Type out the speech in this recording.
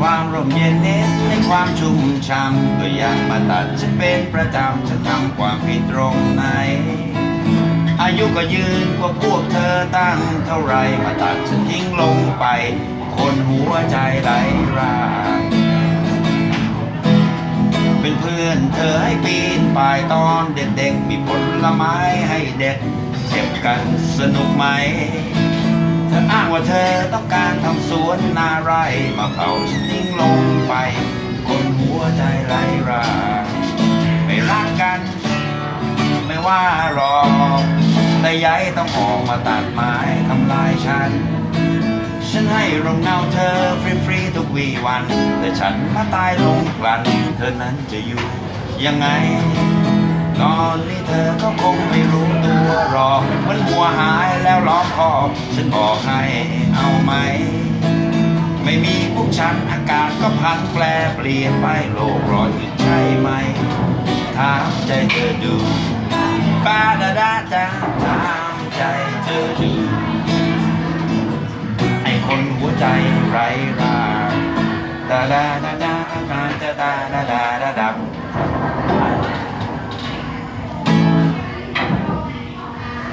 ความร่มเย็นนิดในความชุ่มช่ำก็ยังมาตัดฉันเป็นประจำฉันทำความผิดตรงไหน อายุก็ยืนกว่าพวกเธอตั้งเท่าไรมาตัดฉันทิ้งลงไป คนหัวใจไหลรางเป็นเพื่อนเธอให้ปีนป่ายตอนเด็กๆมีผลไม้ให้เด็กเก็บกันสนุกไหม ว่าเธอต้องการทำสวนนาไรมาเผาฉันทิ้งลงไปคนหัวใจไหลร่าไม่รักกัน ไม่ว่าหรอกแต่ย้ายต้องออกมาตัดไม้ทำลายฉัน ฉันให้ร่มเงาเธอฟรีๆทุกวีวัน แต่ฉันมาตายลงกลันเธอนั้นจะอยู่ยังไงตอนนี้เธอก็คงไม่รู้ตัวหรอกมันหัวหาย แล้วล้อมคอบฉันบอกให้เอาไหม ไม่มีพวกฉันอากาศก็พันแปรเปลี่ยนไปโลกร้อนขึ้นใช่ไหม ถามใจเธอดูป้าดาดาจ้าถามใจเธอดูไอคนหัวใจไร้ร่างดาดาดาดาดาดาดาดาดาดา